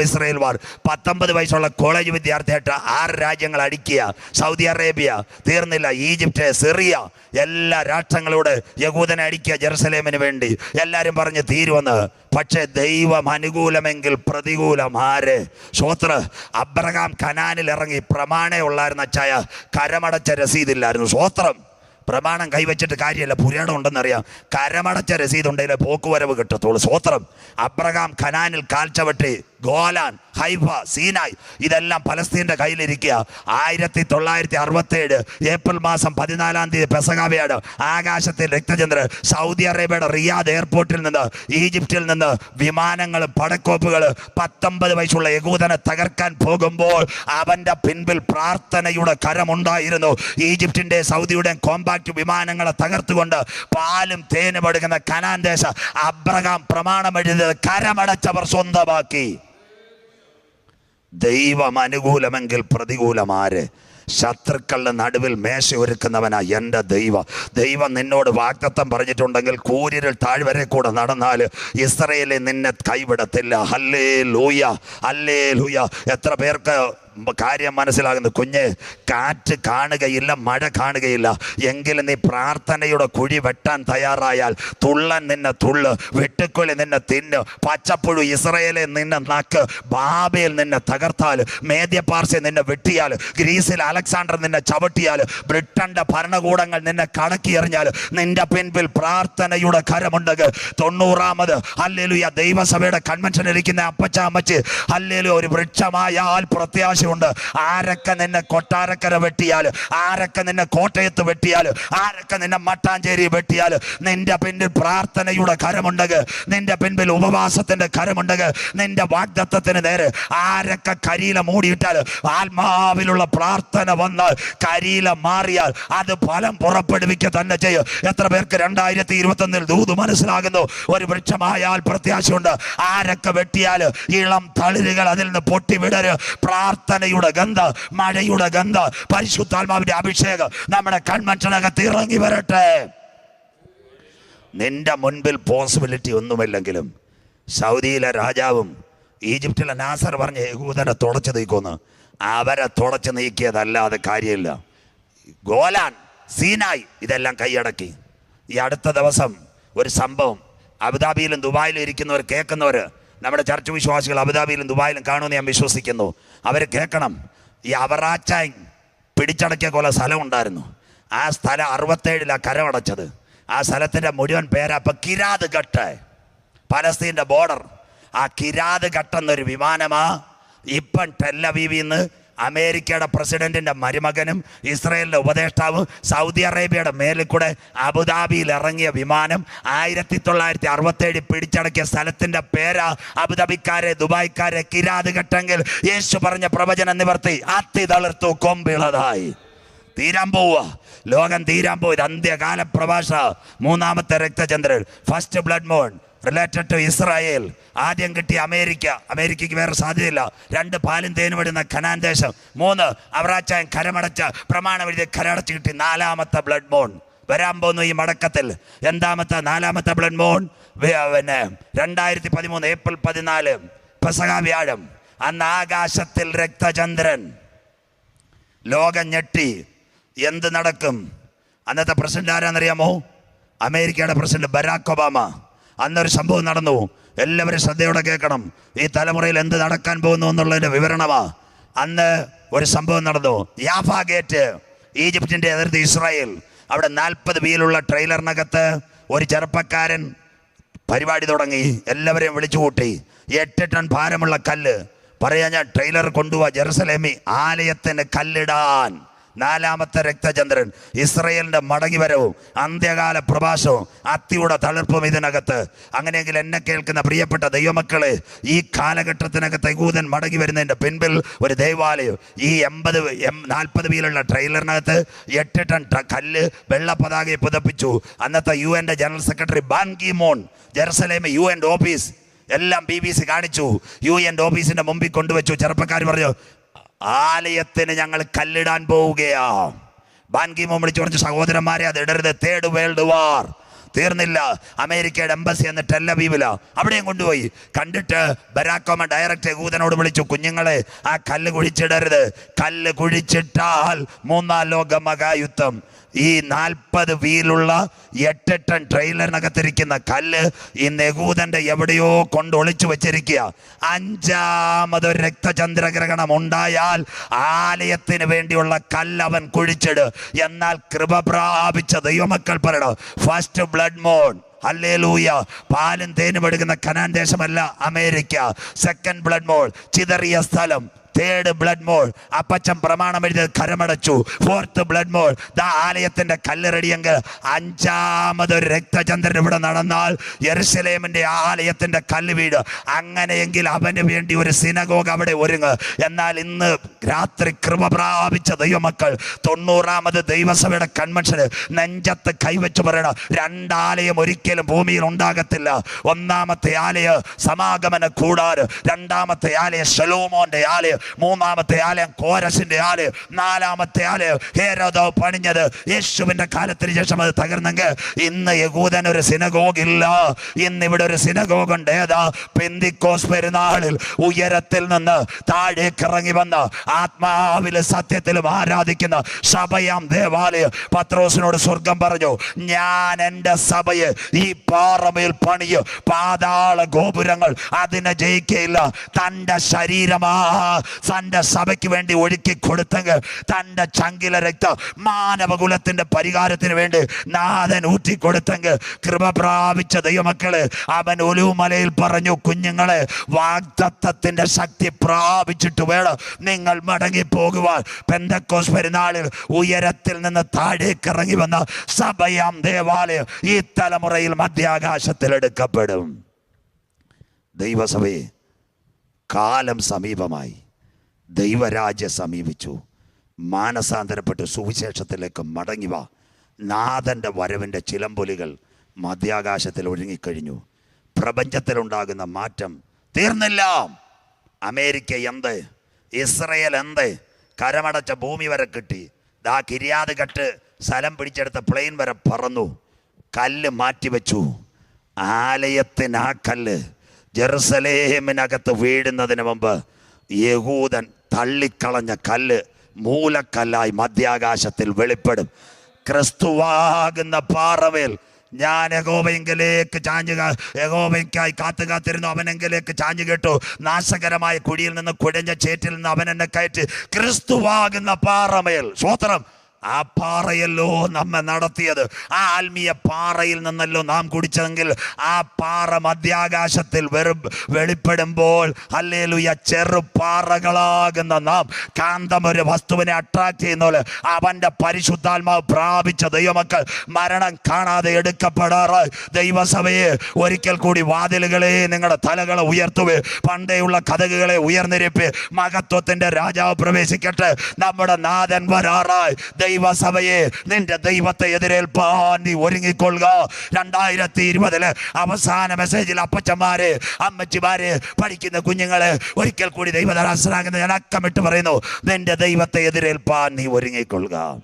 Israel വാർ. പത്തൊമ്പത് വയസ്സുള്ള college വിദ്യാർത്ഥിയായിട്ട് ആറ് രാജ്യങ്ങൾ അടിക്കുക. സൗദി അറേബ്യ തീർന്നില്ല. ഈജിപ്റ്റ് സിറിയ എല്ലാ രാഷ്ട്രങ്ങളോട് യഹൂദനെ അടിക്കുക ജെറുസലേമിന് വേണ്ടി. എല്ലാവരും പറഞ്ഞ് തീരുവന്ന്. പക്ഷേ ദൈവം അനുകൂലമെങ്കിൽ പ്രതികൂലം ആര്? സ്വോത്ര അബ്രഹാം കനാനിൽ ഇറങ്ങി പ്രമാണേ ഉള്ളായിരുന്ന ചായ കരമടച്ച രസീതില്ലായിരുന്നു. സ്വോത്രം പ്രമാണം കൈവച്ചിട്ട് കാര്യമല്ല. പുരാണം ഉണ്ടെന്നറിയാം. കരമടച്ച രസീത് ഉണ്ടെങ്കിൽ പോക്കുവരവ് കിട്ടത്തുള്ളൂ. സ്വോത്രം. അബ്രഹാം ഖനാനിൽ കാൽച്ചവട്ടി ഗോലാൻ ഹൈഫ സീനായ്. ഇതെല്ലാം പലസ്തീന്റെ കയ്യിലിരിക്കുക. ആയിരത്തി തൊള്ളായിരത്തി അറുപത്തേഴ് ഏപ്രിൽ മാസം പതിനാലാം തീയതി പെസകാവയാണ് ആകാശത്തിൽ രക്തചന്ദ്രൻ സൗദി അറേബ്യയുടെ റിയാദ് എയർപോർട്ടിൽ നിന്ന് ഈജിപ്തിൽ നിന്ന് വിമാനങ്ങൾ പടക്കോപ്പുകൾ പത്തൊമ്പത് വയസ്സുള്ള യകൂദനെ തകർക്കാൻ പോകുമ്പോൾ അവന്റെ പിൻപിൽ പ്രാർത്ഥനയുടെ കരമുണ്ടായിരുന്നു. ഈജിപ്തിന്റെ സൗദിയുടെയും കോമ്പാക്ട് വിമാനങ്ങളെ തകർത്തുകൊണ്ട് പാലും തേനും എടുക്കുന്ന കനാൻ ദേശ അബ്രഹാം പ്രമാണം എഴുതിയത് കരമടച്ചവർ സ്വന്തമാക്കി. ദൈവം അനുകൂലമെങ്കിൽ പ്രതികൂലമാര് ശത്രുക്കളുടെ നടുവിൽ മേശ ഒരുക്കുന്നവനാ എന്റെ ദൈവം. ദൈവം നിന്നോട് വാഗ്ദത്തം പറഞ്ഞിട്ടുണ്ടെങ്കിൽ കൂരിരിൽ താഴ്വരെ കൂടെ നടന്നാൽ ഇസ്രയേലിൽ നിന്നെ കൈവിടത്തില്ല. ഹല്ലേ ലൂയ ഹല്ലേ ലൂയ എത്ര പേർക്ക് കാര്യം മനസ്സിലാകുന്നു. കുഞ്ഞ് കാറ്റ് കാണുകയില്ല മഴ കാണുകയില്ല. എങ്കിലും നീ പ്രാർത്ഥനയുടെ കുഴി വെട്ടാൻ തയ്യാറായാൽ തുള്ളൻ നിന്നെ തുള്ള് വെട്ടുക്കുളി നിന്നെ തിന്ന് പച്ചപ്പുഴു ഇസ്രയേലെ നിന്നെ നക്ക് ബാബയിൽ നിന്നെ തകർത്താൽ മേദ്യപാർശ്യ നിന്നെ വെട്ടിയാൽ ഗ്രീസിൽ അലക്സാണ്ടർ നിന്നെ ചവിട്ടിയാൽ ബ്രിട്ടന്റെ ഭരണകൂടങ്ങൾ നിന്നെ കടക്കി എറിഞ്ഞാൽ നിന്റെ പിൻപിൽ പ്രാർത്ഥനയുടെ കരമുണ്ടെങ്കിൽ തൊണ്ണൂറാമത് അല്ലേലു ദൈവസഭയുടെ കൺവെൻഷൻ ഇരിക്കുന്ന അപ്പച്ച അമ്മച്ച് അല്ലേലു ഒരു വൃക്ഷമായാൽ പ്രത്യാശയുണ്ട് ആരൊക്കെ നിന്നെ കൊട്ടാരക്കര വെട്ടിയാൽ ആരൊക്കെ നിന്നെ കോട്ടയത്ത് വെട്ടിയാൽ ആരൊക്കെ നിന്നെ മട്ടാഞ്ചേരി വെട്ടിയാൽ നിന്റെ പിന്നിൽ പ്രാർത്ഥനയുടെ കരമുണ്ടെങ്കിൽ നിന്റെ പിൻപിൽ ഉപവാസത്തിന്റെ കരമുണ്ടെങ്കിൽ നിന്റെ വാഗ്ദത്തത്തിന് നേരെ ആരൊക്കെ കരിയില മൂടിയിട്ടാൽ ആത്മാവിലുള്ള പ്രാർത്ഥന വന്നാൽ കരിയില മാറിയാൽ അത് ഫലം പുറപ്പെടുവിക്കുക തന്നെ ചെയ്യും. എത്ര പേർക്ക് രണ്ടായിരത്തി ഇരുപത്തി ഒന്നിൽ ദൂത് മനസ്സിലാകുന്നു? ഒരു വൃക്ഷമായാൽ പ്രത്യാശയുണ്ട്. ആരൊക്കെ വെട്ടിയാൽ ഇളം തളിരുകൾ അതിൽ നിന്ന് പൊട്ടി വിടര് പ്രാർത്ഥനയുടെ ഗന്ധ മഴയുടെ ഗന്ധ പരിശുദ്ധാത്മാവിന്റെ അഭിഷേകം നമ്മുടെ കൺമറ്റനകത്ത് ഇറങ്ങി വരട്ടെ. നിന്റെ മുൻപിൽ പോസിബിലിറ്റി ഒന്നുമില്ലെങ്കിലും സൗദിയിലെ രാജാവും ഈജിപ്തിലെ നാസർ പറഞ്ഞ യഹൂദനെ തുടച്ചു നീക്കുമെന്ന്. അവരെ തുടച്ചു നീക്കിയതല്ലാതെ കാര്യമില്ല. ഗോലാൻ സീനായി ഇതെല്ലാം കൈയടക്കി. ഈ അടുത്ത ദിവസം ഒരു സംഭവം. അബുദാബിയിലും ദുബായിലും ഇരിക്കുന്നവർ കേൾക്കുന്നവർ നമ്മുടെ ചർച്ച് വിശ്വാസികൾ അബുദാബിയിലും ദുബായിലും കാണുമെന്ന് ഞാൻ വിശ്വസിക്കുന്നു. അവർ കേൾക്കണം. ഈ അവറാച്ചായ് പിടിച്ചടക്കിയ കൊല സ്ഥലം ഉണ്ടായിരുന്നു. ആ സ്ഥലം അറുപത്തേഴിലാണ് കരമടച്ചത്. ആ സ്ഥലത്തിന്റെ മുഴുവൻ പേരാ ഇപ്പം കിരാത് ഘട്ട്. പലസ്തീന്റെ ബോർഡർ ആ കിരാത് ഘട്ട് എന്നൊരു വിമാനമാ ഇപ്പം ടെല്ലവീവിൽ അമേരിക്കയുടെ പ്രസിഡന്റിന്റെ മരുമകനും ഇസ്രയേലിന്റെ ഉപദേഷ്ടാവും സൗദി അറേബ്യയുടെ മേലിൽ കൂടെ അബുദാബിയിൽ ഇറങ്ങിയ വിമാനം ആയിരത്തി തൊള്ളായിരത്തി അറുപത്തേഴ് പിടിച്ചടക്കിയ സ്ഥലത്തിന്റെ പേരാ അബുദാബിക്കാരെ ദുബായ്ക്കാരെ കിരാത് ഘട്ടെങ്കിൽ യേശു പറഞ്ഞ പ്രവചനം നിവർത്തി. അത്തി തളിർത്തു കൊമ്പിളതായി. തീരാൻ പോവുക. ലോകം തീരാൻ പോയി. അന്ത്യകാല പ്രഭാഷ. മൂന്നാമത്തെ രക്തചന്ദ്രൻ. First blood moon related to Israel ആദ്യം കിട്ടിയ അമേരിക്ക. അമേരിക്കയ്ക്ക് വേറെ സാധ്യതയില്ല. രണ്ട് പാലും തേനും ഇടുന്ന ഖനാൻ ദേശം. മൂന്ന് അവറാച്ചായൻ കരമടച്ച പ്രമാണം എഴുതി കരടച്ച് കിട്ടി നാലാമത്തെ ബ്ലഡ് ബോൺ വരാൻ പോകുന്നു ഈ മടക്കത്തിൽ. എന്താമത്തെ നാലാമത്തെ ബ്ലഡ് ബോൺ പിന്നെ രണ്ടായിരത്തി പതിമൂന്ന് ഏപ്രിൽ പതിനാല്. പെസക വ്യാഴം. അന്ന് ആകാശത്തിൽ രക്തചന്ദ്രൻ. ലോകം ഞെട്ടി. എന്ത് നടക്കും? അന്നത്തെ പ്രസിഡന്റ് ആരാന്നറിയാമോ? അമേരിക്കയുടെ പ്രസിഡന്റ് ബരാക് ഒബാമ. അന്നൊരു സംഭവം നടന്നു. എല്ലാവരും ശ്രദ്ധയോടെ കേൾക്കണം. ഈ തലമുറയിൽ എന്ത് നടക്കാൻ പോകുന്നു എന്നുള്ളതിന്റെ വിവരണമാ. അന്ന് ഒരു സംഭവം നടന്നു. യാഫ ഗേറ്റ് ഈജിപ്തിന്റെ അതിർത്തി ഇസ്രായേൽ. അവിടെ നാൽപ്പത് വീലുള്ള ട്രെയിലറിനകത്ത് ഒരു ചെറുപ്പക്കാരൻ പരിപാടി തുടങ്ങി. എല്ലാവരെയും വിളിച്ചു കൂട്ടി എട്ട് ടൺ ഭാരമുള്ള കല്ല്. പറയാ ഞാൻ ട്രെയിലർ കൊണ്ടുപോവാ ജെറുസലേമി ആലയത്തിന് കല്ലിടാൻ. നാലാമത്തെ രക്തചന്ദ്രൻ ഇസ്രയേലിന്റെ മടങ്ങിവരവും അന്ത്യകാല പ്രഭാഷവും അത്തിയുടെ തളിർപ്പും ഇതിനകത്ത്. അങ്ങനെയെങ്കിൽ എന്നെ കേൾക്കുന്ന പ്രിയപ്പെട്ട ദൈവമക്കളെ ഈ കാലഘട്ടത്തിനകത്ത് യകൂദൻ മടങ്ങി വരുന്നതിന്റെ പിൻപിൽ ഒരു ദൈവാലയം. ഈ എൺപത് നാൽപ്പത് വീലുള്ള ട്രെയിലറിനകത്ത് എട്ട് ടൺ കല്ല് വെള്ള പതാകയെ പുതപ്പിച്ചു. അന്നത്തെ യു എന്റെ general secretary Ban Ki Moon Jerusalem U എന്റെ ഓഫീസ് എല്ലാം ബി ബി സി കാണിച്ചു. യു എന്റെ ഓഫീസിന്റെ മുമ്പിൽ കൊണ്ടുവച്ചു. ചെറുപ്പക്കാർ പറഞ്ഞു ആലയത്തിന് ഞങ്ങൾ കല്ലിടാൻ പോവുകയാ. ബാൻകിമോ വിളിച്ചു പറഞ്ഞു സഹോദരന്മാരെ അത് ഇടരുത്. തേർഡ് വേൾഡ് വാർ തീർന്നില്ല. അമേരിക്കയുടെ എംബസി എന്ന് ടെല്ലബീവില അവിടെയും കൊണ്ടുപോയി. കണ്ടിട്ട് ബരാക്കോമ ഡയറക്റ്റ് യഹൂദനോട് വിളിച്ചു കുഞ്ഞുങ്ങളെ ആ കല്ല് കുഴിച്ചിടരുത്. കല്ല് കുഴിച്ചിട്ടാൽ മൂന്നാം ലോക മഹായുദ്ധം ഈ നാൽപ്പത് വീലുള്ള എട്ട് ടൺ ട്രെയിലറിനകത്തിരിക്കുന്ന കല്ല് ഈ നെഹൂദന്റെ എവിടെയോ കൊണ്ട് ഒളിച്ചു വെച്ചിരിക്കുക. അഞ്ചാമതൊരു രക്തചന്ദ്രഗ്രഹണം ഉണ്ടായാൽ ആലയത്തിന് വേണ്ടിയുള്ള കല്ല് അവൻ കുഴിച്ചിട്. എന്നാൽ കൃപ പ്രാപിച്ച ദൈവമക്കൾ പറയണം? ഫസ്റ്റ് ബ്ലഡ് മോൺ അല്ലേ ലൂയ പാലും തേനും എടുക്കുന്ന കനാൻ ദേശമല്ല അമേരിക്ക. സെക്കൻഡ് ബ്ലഡ് മോൾ ചിതറിയ സ്ഥലം. തേർഡ് ബ്ലഡ് മോൾ അപ്പച്ചൻ പ്രമാണം എഴുതി കരമടച്ചു. ഫോർത്ത് ബ്ലഡ് മോൾ ദാ ആലയത്തിന്റെ കല്ല് റെഡിയെങ്കിൽ അഞ്ചാമതൊരു രക്തചന്ദ്രൻ ഇവിടെ നടന്നാൽ യെറുശലേമിന്റെ ആലയത്തിന്റെ കല്ല് വീട്. അങ്ങനെയെങ്കിൽ അവന് വേണ്ടി ഒരു സിനഗോഗ അവിടെ ഒരുങ്ങ്. എന്നാൽ ഇന്ന് രാത്രി കൃപ പ്രാപിച്ച ദൈവമക്കൾ തൊണ്ണൂറാമത് ദൈവസഭയുടെ കൺവെൻഷന് നെഞ്ചത്ത് കൈവച്ച് പറയണം. രണ്ടാലയം ഒരിക്കലും ഭൂമിയിൽ ഉണ്ടാകത്തില്ല. ഒന്നാമത്തെ ആലയ സമാഗമന കൂടാറ് രണ്ടാമത്തെ ആലയ ശലോമോന്റെ ആലയം. മൂന്നാമത്തെ ആലയം കോരസിന്റെ ആലയം നാലാമത്തെ ആലയം ഹേരോദോ പണിഞ്ഞത് യേശുവിന്റെ കാലത്തിന് ശേഷം അത് തകർന്നെങ്കിൽ ഇന്ന് യകൂദൻ ഒരു സിനഗോഗില്ല ഇന്ന് ഇവിടെ ഒരു സിനഗോഗ് ഉണ്ട്. ഏതാ? പെന്തിക്കോസ് പെരുന്നാളിൽ ഉയരത്തിൽ നിന്ന് താഴേക്ക് ഇറങ്ങി വന്ന ആത്മാവിലും സത്യത്തിലും ആരാധിക്കുന്ന സഭയാം ദേവാലയം. പത്രോസിനോട് സ്വർഗം പറഞ്ഞു ഞാൻ എന്റെ സഭയെ ഈ പാറമയിൽ പണിയും. പാതാള ഗോപുരങ്ങൾ അതിനെ ജയിക്കയില്ല. തന്റെ ശരീരമാ തന്റെ സഭയ്ക്ക് വേണ്ടി ഒഴുക്കി കൊടുത്തെങ്കിൽ തന്റെ ചങ്കില രക്തം മാനവകുലത്തിന്റെ പരിഹാരത്തിന് വേണ്ടി നാഥൻ ഊറ്റി കൊടുത്തെങ്കിൽ കൃപ പ്രാപിച്ച ദൈവമക്കൾ അവൻ ഒലുമലയിൽ പറഞ്ഞു കുഞ്ഞുങ്ങളെ വാഗ്ദത്തത്തിന്റെ ശക്തി പ്രാപിച്ചിട്ട് വേണം നിങ്ങൾ മടങ്ങി പോകുവാൻ പെന്തക്കോസ് പെരുന്നാളിൽ ഉയരത്തിൽ നിന്ന് താഴേക്ക് ഇറങ്ങി വന്ന സഭയാം ദേവാലയം ഈ തലമുറയിൽ മധ്യാകാശത്തിൽ എടുക്കപ്പെടും. ദൈവസഭയെ കാലം സമീപമായി. ദൈവരാജ്യം സമീപിച്ചു. മാനസാന്തരപ്പെട്ട് സുവിശേഷത്തിലേക്ക് മടങ്ങിവ നാഥന്റെ വരവിന്റെ ചിലമ്പൊലികൾ മധ്യാകാശത്തിൽ ഒഴുങ്ങിക്കഴിഞ്ഞു പ്രപഞ്ചത്തിലുണ്ടാകുന്ന മാറ്റം തീർന്നില്ല. അമേരിക്ക എന്ത്? ഇസ്രയേൽ എന്ത്? കരമടച്ച ഭൂമി വരെ കിട്ടി. ദാ കിരിയാത് കെട്ട് സ്ഥലം പിടിച്ചെടുത്ത പ്ലെയിൻ വരെ പറന്നു. കല്ല് മാറ്റിവെച്ചു. ആലയത്തിന് ആ കല്ല് ജെറുസലേമിനകത്ത് വീഴുന്നതിന് മുമ്പ് യഹൂദൻ തള്ളിക്കളഞ്ഞ കല്ല് മൂലക്കല്ലായി മധ്യാകാശത്തിൽ വെളിപ്പെടും. ക്രിസ്തുവാകുന്ന പാറവേൽ ഞാൻ യഗോബയെങ്കിലേക്ക് ചാഞ്ഞു യഗോബയ്ക്കായി കാത്തു കാത്തിരുന്നു അവനെങ്കിലേക്ക് ചാഞ്ഞു കേട്ടു. നാശകരമായ കുഴിയിൽ നിന്ന് കുഴഞ്ഞ ചേറ്റിൽ നിന്ന് അവൻ എന്നെ കയറ്റി. ക്രിസ്തുവാകുന്ന പാറമേൽ സ്വോത്രം ആ പാറയല്ലോ നമ്മെ നടത്തിയത്. ആ ആത്മീയ പാറയിൽ നിന്നല്ലോ നാം കുടിച്ചതെങ്കിൽ ആ പാറ മധ്യാകാശത്തിൽ വെറും വെളിപ്പെടുമ്പോൾ അല്ലേലുയ ചെറുപാറകളാകുന്ന നാം കാന്തം ഒരു വസ്തുവിനെ അട്രാക്ട് ചെയ്യുന്ന പോലെ അവന്റെ പരിശുദ്ധാത്മാവ് പ്രാപിച്ച ദൈവമക്കൾ മരണം കാണാതെ എടുക്കപ്പെടാറായി ദൈവസഭയെ ഒരിക്കൽ കൂടി വാതിലുകളെ നിങ്ങളുടെ തലകളെ ഉയർത്തുവേ പണ്ടേയുള്ള കഥകളെ ഉയർന്നിരിപ്പ് മഹത്വത്തിന്റെ രാജാവ് പ്രവേശിക്കട്ടെ. നമ്മുടെ നാഥൻ വരാറായി. ദൈവസഭയെ നിന്റെ ദൈവത്തെ എതിരേൽപ്പാൻ നീ ഒരുങ്ങിക്കൊള്ളുക. രണ്ടായിരത്തി ഇരുപതിൽ അവസാന മെസ്സേജിൽ അപ്പച്ചന്മാര് അമ്മച്ചിമാര് പഠിക്കുന്ന കുഞ്ഞുങ്ങൾ ഒരിക്കൽ കൂടി ദൈവദാസനാകുന്ന ഞാൻ അക്കമിട്ട് പറയുന്നു നിന്റെ ദൈവത്തെ എതിരേൽപ്പാൻ നീ ഒരുങ്ങിക്കൊള്ളുക.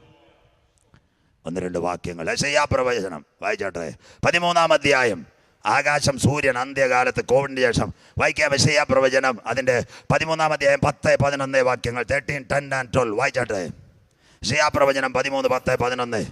ഒന്ന് രണ്ട് വാക്യങ്ങൾ. യശയ്യാ പ്രവചനം. വായിച്ചോട്ടെ. പതിമൂന്നാം അധ്യായം. ആകാശം സൂര്യൻ അന്ത്യകാലത്ത് കോവിഡിന് ശേഷം. വായിക്കാം. വിഷയ പ്രവചനം. അതിന്റെ പതിമൂന്നാം അധ്യായം പത്ത് പതിനൊന്ന് വാക്യങ്ങൾ. തേർട്ടീൻ ടെൻ ആൻഡ് ട്വൽവ് വായിച്ചോട്ടെ. പ്രവചനം പതിമൂന്ന് പത്ത് പതിനൊന്ന്.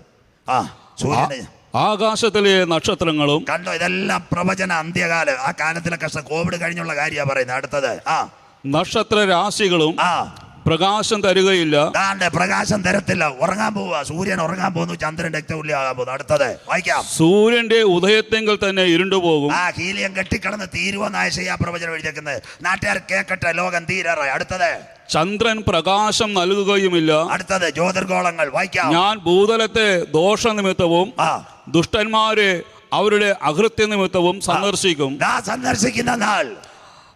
ആ സൂര്യന്. ആകാശത്തിലെ നക്ഷത്രങ്ങളും കണ്ടോ ഇതെല്ലാം പ്രവചന അന്ത്യകാല. ആ കാലത്തിലെ കഷ്ടം കോവിഡ് കഴിഞ്ഞുള്ള കാര്യമാണ് പറയുന്നത് അടുത്തത് ആ. നക്ഷത്ര രാശികളും ആ. പ്രകാശം തരുകയില്ല. പ്രകാശം തരത്തില്ല. ഉറങ്ങാൻ പോവുക. സൂര്യൻ ഉറങ്ങാൻ പോകുന്നു ചന്ദ്രൻ രക്തപുല്യാകാൻ പോകുന്നു. അടുത്തത് വായിക്കാം. സൂര്യന്റെ ഉദയത്തെങ്കിൽ തന്നെ ഇരുണ്ടുപോകും ആ ഹീലിയം കെട്ടിക്കിടന്ന് തീരുവെന്നായ ശയ്യാ പ്രവചനം എഴുതിയേക്കുന്നത്. നാട്ടുകാർ കേക്കട്ടെ ലോകം തീരാറായി. അടുത്തത്. ചന്ദ്രൻ പ്രകാശം നൽകുകയുമില്ല. അടുത്തത് ജ്യോതിർഗോളങ്ങൾ വായിക്കാം. ഞാൻ ഭൂതലത്തെ ദോഷനിമിത്തവും നിമിത്തവും ദുഷ്ടന്മാരെ അവരുടെ അകൃത്യ നിമിത്തവും സന്ദർശിക്കും. സന്ദർശിക്കുന്ന നാൾ.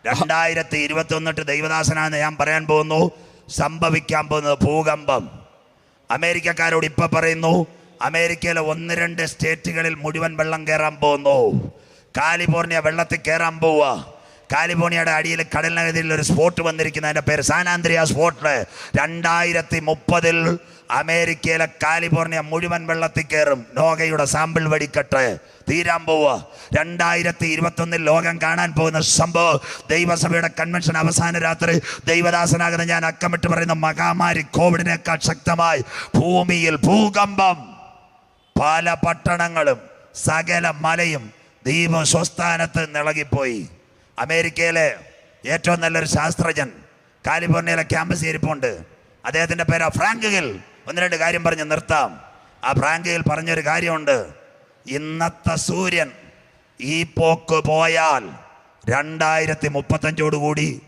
രണ്ടായിരത്തി ഇരുപത്തി ഒന്നിട്ട് ദൈവദാസനാന്ന് ഞാൻ പറയാൻ പോകുന്നു. സംഭവിക്കാൻ പോകുന്നത് ഭൂകമ്പം. അമേരിക്കക്കാരോട് ഇപ്പൊ പറയുന്നു അമേരിക്കയിലെ ഒന്ന് രണ്ട് സ്റ്റേറ്റുകളിൽ മുഴുവൻ വെള്ളം കയറാൻ പോകുന്നു. കാലിഫോർണിയ വെള്ളത്തിൽ കയറാൻ പോവുക. കാലിഫോർണിയയുടെ അടിയിൽ കടലിനകതിൽ ഒരു സ്പോട്ട് വന്നിരിക്കുന്നതിന്റെ പേര് സാനാന്ത്രിയ സ്പോട്ട് രണ്ടായിരത്തി മുപ്പതിൽ അമേരിക്കയിലെ കാലിഫോർണിയ മുഴുവൻ വെള്ളത്തിൽ കയറും. നോഗയുടെ സാമ്പിൾ വെടിക്കെട്ട്. തീരാൻ പോവുക. രണ്ടായിരത്തി ഇരുപത്തൊന്നിൽ ലോകം കാണാൻ പോകുന്ന സംഭവം ദൈവസഭയുടെ കൺവെൻഷൻ അവസാന രാത്രി ദൈവദാസനാകുന്ന ഞാൻ അക്കമിട്ട് പറയുന്ന മഹാമാരി കോവിഡിനേക്കാൾ ശക്തമായി ഭൂമിയിൽ ഭൂകമ്പം. പല പട്ടണങ്ങളും സകല മലയും ദീപ സ്വസ്ഥാനത്ത് നിളകിപ്പോയി. അമേരിക്കയിലെ ഏറ്റവും നല്ലൊരു ശാസ്ത്രജ്ഞൻ കാലിഫോർണിയയിലെ ക്യാമ്പസ് ഇരിപ്പുണ്ട്. അദ്ദേഹത്തിന്റെ പേരാ ഫ്രാങ്കിൽ ഒന്ന് രണ്ട് കാര്യം പറഞ്ഞ് നിർത്താം. ആ ഫ്രാങ്കിൽ പറഞ്ഞൊരു കാര്യമുണ്ട്. ഇന്നത്തെ സൂര്യൻ ഈ പോക്ക് പോയാൽ രണ്ടായിരത്തി മുപ്പത്തഞ്ചോടുകൂടി